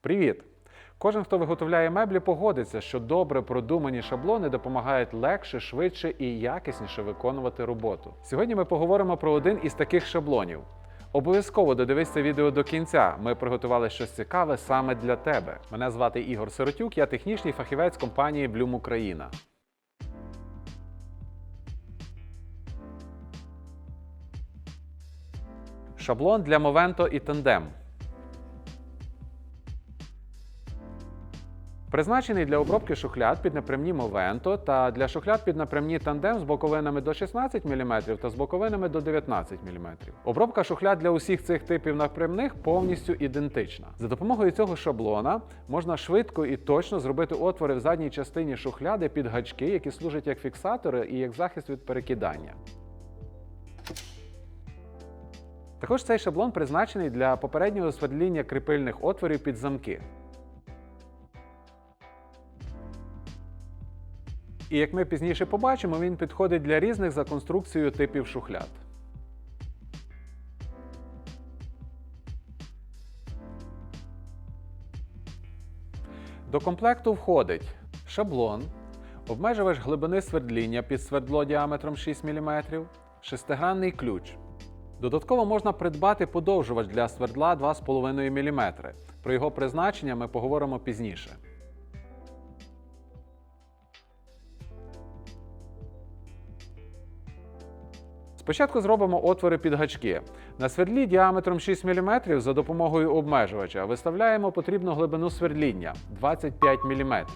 Привіт! Кожен, хто виготовляє меблі, погодиться, що добре продумані шаблони допомагають легше, швидше і якісніше виконувати роботу. Сьогодні ми поговоримо про один із таких шаблонів. Обов'язково додивись це відео до кінця. Ми приготували щось цікаве саме для тебе. Мене звати Ігор Сиротюк, я технічний фахівець компанії Bloom Україна. Шаблон для Movento і Tandem. Призначений для обробки шухляд під напрямні Movento та для шухляд під напрямні тандем з боковинами до 16 мм та з боковинами до 19 мм. Обробка шухляд для усіх цих типів напрямних повністю ідентична. За допомогою цього шаблона можна швидко і точно зробити отвори в задній частині шухляди під гачки, які служать як фіксатори і як захист від перекидання. Також цей шаблон призначений для попереднього свердління кріпильних отворів під замки. І як ми пізніше побачимо, він підходить для різних за конструкцією типів шухляд. До комплекту входить шаблон, обмежувач глибини свердління під свердло діаметром 6 мм, шестигранний ключ. Додатково можна придбати подовжувач для свердла 2,5 мм. Про його призначення ми поговоримо пізніше. Спочатку зробимо отвори під гачки. На свердлі діаметром 6 мм за допомогою обмежувача виставляємо потрібну глибину свердління 25 мм.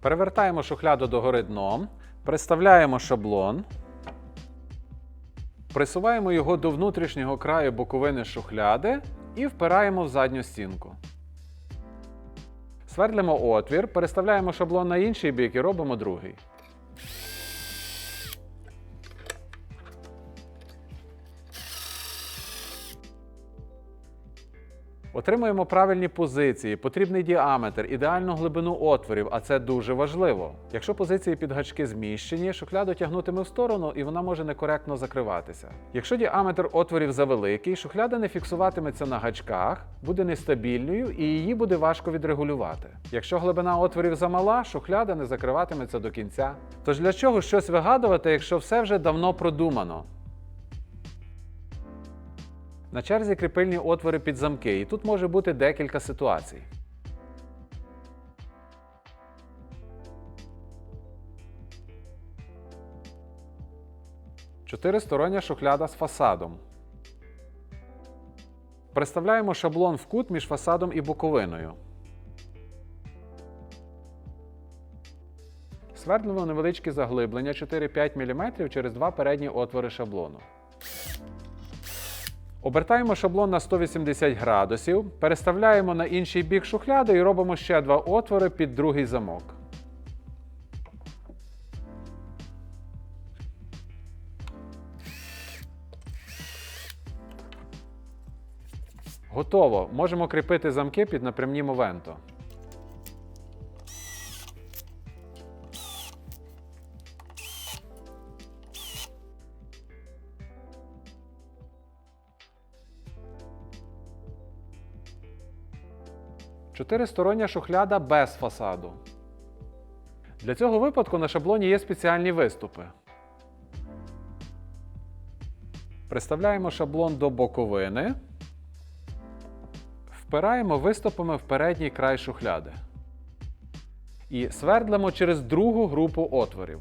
Перевертаємо шухляду догори дном, приставляємо шаблон, присуваємо його до внутрішнього краю боковини шухляди і впираємо в задню стінку. Свердлимо отвір, переставляємо шаблон на інший бік і робимо другий. Отримуємо правильні позиції, потрібний діаметр, ідеальну глибину отворів, а це дуже важливо. Якщо позиції під гачки зміщені, шухляду тягнутиме в сторону і вона може некоректно закриватися. Якщо діаметр отворів завеликий, шухляда не фіксуватиметься на гачках, буде нестабільною і її буде важко відрегулювати. Якщо глибина отворів замала, шухляда не закриватиметься до кінця. Тож для чого щось вигадувати, якщо все вже давно продумано? На черзі кріпильні отвори під замки, і тут може бути декілька ситуацій. Чотиристороння шухляда з фасадом. Представляємо шаблон в кут між фасадом і боковиною. Свердлимо невеличкі заглиблення 4-5 мм через два передні отвори шаблону. Обертаємо шаблон на 180 градусів, переставляємо на інший бік шухляди і робимо ще два отвори під другий замок. Готово. Можемо кріпити замки під напрямні Movento. Чотиристороння шухляда без фасаду. Для цього випадку на шаблоні є спеціальні виступи. Приставляємо шаблон до боковини. Впираємо виступами в передній край шухляди. І свердлимо через другу групу отворів.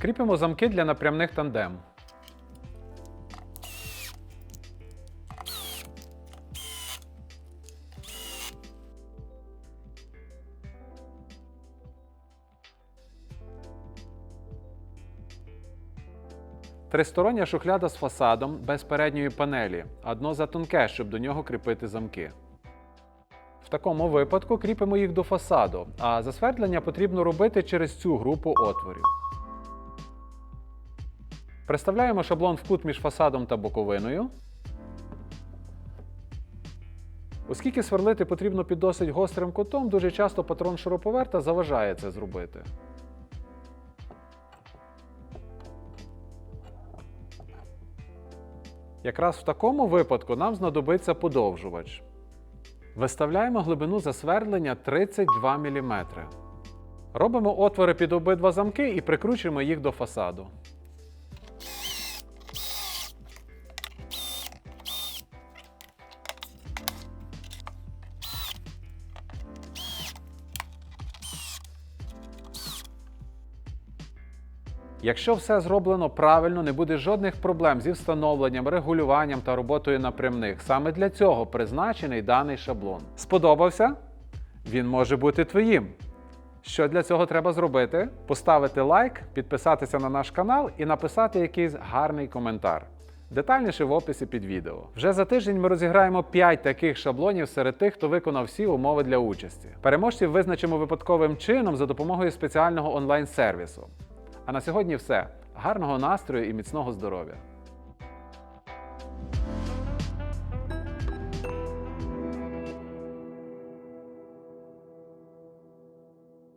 Кріпимо замки для напрямних тандем. Тристороння шухляда з фасадом без передньої панелі, а дно затонке, щоб до нього кріпити замки. В такому випадку кріпимо їх до фасаду, а засвердлення потрібно робити через цю групу отворів. Приставляємо шаблон в кут між фасадом та боковиною. Оскільки сверлити потрібно під досить гострим кутом, дуже часто патрон шуруповерта заважає це зробити. Якраз в такому випадку нам знадобиться подовжувач. Виставляємо глибину засвердлення 32 мм. Робимо отвори під обидва замки і прикручуємо їх до фасаду. Якщо все зроблено правильно, не буде жодних проблем зі встановленням, регулюванням та роботою напрямних. Саме для цього призначений даний шаблон. Сподобався? Він може бути твоїм. Що для цього треба зробити? Поставити лайк, підписатися на наш канал і написати якийсь гарний коментар. Детальніше в описі під відео. Вже за тиждень ми розіграємо 5 таких шаблонів серед тих, хто виконав всі умови для участі. Переможців визначимо випадковим чином за допомогою спеціального онлайн-сервісу. А на сьогодні все. Гарного настрою і міцного здоров'я!